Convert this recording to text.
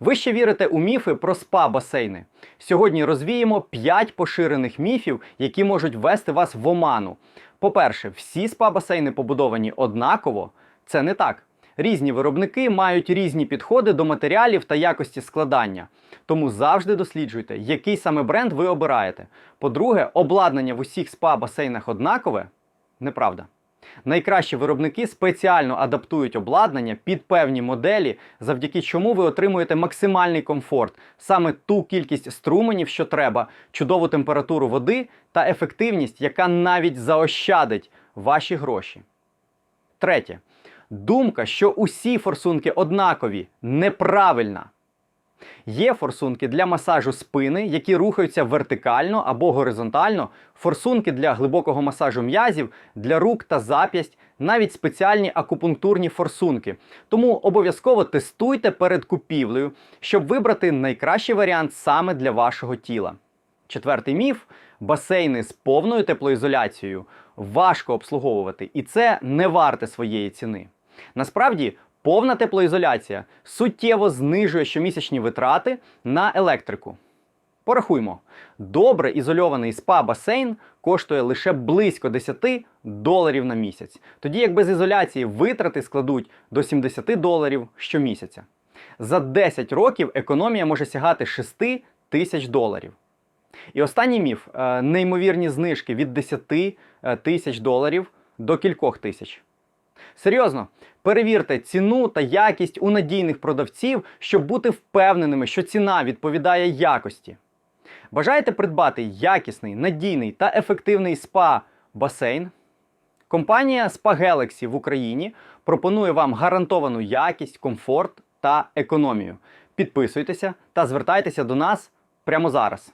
Ви ще вірите у міфи про спа-басейни? Сьогодні розвіємо 5 поширених міфів, які можуть ввести вас в оману. По-перше, всі спа-басейни побудовані однаково. Це не так. Різні виробники мають різні підходи до матеріалів та якості складання. Тому завжди досліджуйте, який саме бренд ви обираєте. По-друге, обладнання в усіх спа-басейнах однакове неправда. Найкращі виробники спеціально адаптують обладнання під певні моделі, завдяки чому ви отримуєте максимальний комфорт, саме ту кількість струменів, що треба, чудову температуру води та ефективність, яка навіть заощадить ваші гроші. Третє. Думка, що усі форсунки однакові, неправильна. Є форсунки для масажу спини, які рухаються вертикально або горизонтально, форсунки для глибокого масажу м'язів, для рук та зап'ясть, навіть спеціальні акупунктурні форсунки. Тому обов'язково тестуйте перед купівлею, щоб вибрати найкращий варіант саме для вашого тіла. Четвертий міф: басейни з повною теплоізоляцією важко обслуговувати, і це не варте своєї ціни. Насправді, повна теплоізоляція суттєво знижує щомісячні витрати на електрику. Порахуймо, добре ізольований спа-басейн коштує лише близько 10 доларів на місяць, тоді як без ізоляції витрати складуть до 70 доларів щомісяця. За 10 років економія може сягати 6 тисяч доларів. І останній міф е, неймовірні знижки від 10 е, тисяч доларів до кількох тисяч. Серйозно, перевірте ціну та якість у надійних продавців, щоб бути впевненими, що ціна відповідає якості. Бажаєте придбати якісний, надійний та ефективний спа-басейн? Компанія Spa Galaxy в Україні пропонує вам гарантовану якість, комфорт та економію. Підписуйтеся та звертайтеся до нас прямо зараз.